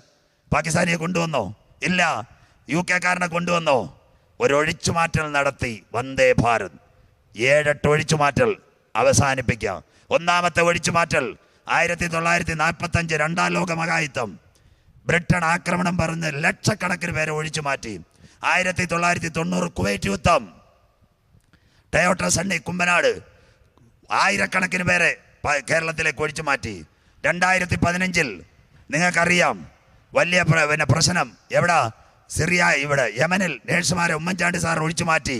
പാകിസ്ഥാനിയെ കൊണ്ടുവന്നോ? ഇല്ല. യു കെ കെക്കാരനെ കൊണ്ടുവന്നോ? ഒരു ഒഴിച്ചുമാറ്റൽ നടത്തി വന്ദേ ഭാരത്. ഏഴെട്ട് ഒഴിച്ചു മാറ്റൽ അവസാനിപ്പിക്കാം. ഒന്നാമത്തെ ഒഴിച്ചുമാറ്റൽ ആയിരത്തി തൊള്ളായിരത്തി നാൽപ്പത്തഞ്ച് രണ്ടാം ലോക ബ്രിട്ടൻ ആക്രമണം പറഞ്ഞ് ലക്ഷക്കണക്കിന് പേരെ ഒഴിച്ചു മാറ്റി. ആയിരത്തി തൊള്ളായിരത്തി തൊണ്ണൂറ് കുവൈറ്റ് യുദ്ധം. ടയോട്ട സണ്ണി കുമ്പനാട് ആയിരക്കണക്കിന് പേരെ കേരളത്തിലേക്ക് ഒഴിച്ചു മാറ്റി. രണ്ടായിരത്തി പതിനഞ്ചിൽ നിങ്ങൾക്കറിയാം വലിയ പിന്നെ പ്രശ്നം എവിടെ? സിറിയ ഇവിടെ യമനിൽ നേഴ്സുമാരെ ഉമ്മൻചാണ്ടി സാർ ഒഴിച്ചു മാറ്റി.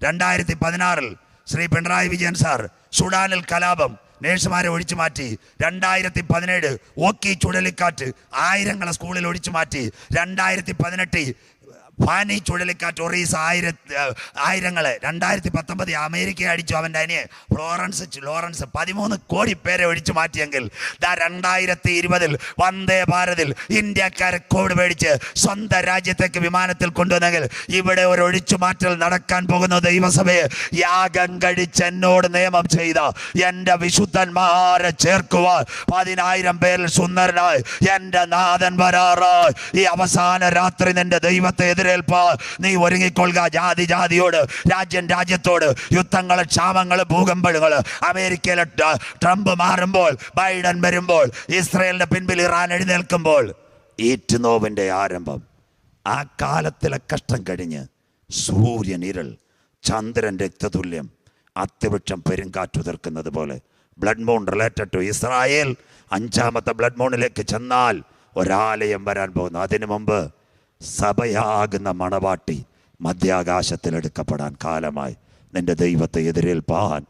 രണ്ടായിരത്തി പതിനാറിൽ ശ്രീ പിണറായി വിജയൻ സാർ സുഡാനിൽ കലാപം നേഴ്സുമാരെ ഒഴിച്ചു മാറ്റി. രണ്ടായിരത്തി പതിനേഴ് ഓക്കി ചുഴലിക്കാറ്റ് ആയിരങ്ങളെ സ്കൂളിൽ ഒഴിച്ചു മാറ്റി. രണ്ടായിരത്തി പതിനെട്ട് ഫാനി ചുഴലിക്കാറ്റ് ഒറീസ് ആയിര ആയിരങ്ങളെ. രണ്ടായിരത്തി പത്തൊമ്പത് അമേരിക്ക അടിച്ചു. അവന്റെ അനിയെ ഫ്ലോറൻസ് ലോറൻസ് പതിമൂന്ന് കോടി പേരെ ഒഴിച്ചു മാറ്റിയെങ്കിൽ ദാ രണ്ടായിരത്തി ഇരുപതിൽ വന്ദേ ഭാരതിൽ ഇന്ത്യക്കാരെ കോവിഡ് മേടിച്ച് സ്വന്തം രാജ്യത്തേക്ക് വിമാനത്തിൽ കൊണ്ടുവന്നെങ്കിൽ ഇവിടെ ഒരു ഒഴിച്ചു മാറ്റൽ നടക്കാൻ പോകുന്ന ദൈവസഭയെ യാഗം കഴിച്ച് എന്നോട് നിയമം ചെയ്ത എന്റെ വിശുദ്ധന്മാരെ ചേർക്കുവാൻ പതിനായിരം പേരിൽ സുന്ദരനായി എന്റെ നാഥൻ വരാറായി. ഈ അവസാന രാത്രി നിന്റെ ദൈവത്തെ എതിരേൽപ്പാൻ നീ ഒരുങ്ങിക്കൊള്ളുക ജാതി ജാതിയോട് രാജ്യം രാജ്യത്തോട് യുദ്ധങ്ങൾ ക്ഷാമങ്ങൾ ഭൂകമ്പങ്ങൾ അമേരിക്കയിലെ ട്രംപ് മാറുമ്പോൾ ബൈഡൻ വരുമ്പോൾ ഇസ്രയേലിന്റെ പിൻപിൽ ഇറാൻ എഴുന്നേൽക്കുമ്പോൾ ഈറ്റുനോവിന്റെ ആരംഭം. ആ കാലത്തിലെ കഷ്ടം കഴിഞ്ഞ് സൂര്യൻ ഇരൾ ചന്ദ്രൻ രക്തതുല്യം അത്യവൃക്ഷം പെരുങ്കാറ്റുതിർക്കുന്നത് പോലെ. Blood moon related to Israel അഞ്ചാമത്തെ ബ്ലഡ് മൂണിലേക്ക് ചെന്നാൽ ഒരാലയം വരാൻ പോകുന്നു. അതിനു മുമ്പ് സഭയാകുന്ന മണവാട്ടി മധ്യാകാശത്തിൽ എടുക്കപ്പെടാൻ കാലമായി. നിന്റെ ദൈവത്തെ എതിരേൽപ്പാൻ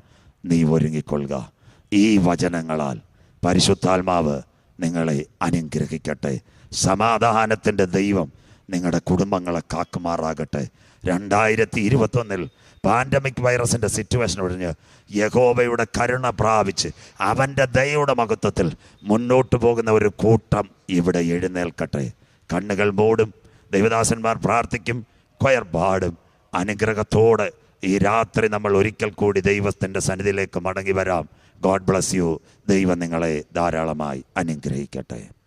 നീ ഒരുങ്ങിക്കൊള്ളുക. ഈ വചനങ്ങളാൽ പരിശുദ്ധാത്മാവ് നിങ്ങളെ അനുഗ്രഹിക്കട്ടെ. സമാധാനത്തിന്റെ ദൈവം നിങ്ങളുടെ കുടുംബങ്ങളെ കാക്കുമാറാകട്ടെ. രണ്ടായിരത്തി ഇരുപത്തൊന്നിൽ പാൻഡമിക് വൈറസിന്റെ സിറ്റുവേഷൻ ഒഴിഞ്ഞ് യഹോബയുടെ കരുണ പ്രാപിച്ച് അവന്റെ ദയയുടെ മഹത്വത്തിൽ മുന്നോട്ട് പോകുന്ന ഒരു കൂട്ടം ഇവിടെ എഴുന്നേൽക്കട്ടെ. കണ്ണുകൾ മൂടും ദൈവദാസന്മാർ പ്രാർത്ഥിക്കും കൊയർ പാടും. അനുഗ്രഹത്തോടെ ഈ രാത്രി നമ്മൾ ഒരിക്കൽ കൂടി ദൈവത്തിന്റെ സന്നിധിയിലേക്ക് മടങ്ങി വരാം. ഗോഡ് ബ്ലസ് യു ദൈവം നിങ്ങളെ ധാരാളമായി അനുഗ്രഹിക്കട്ടെ.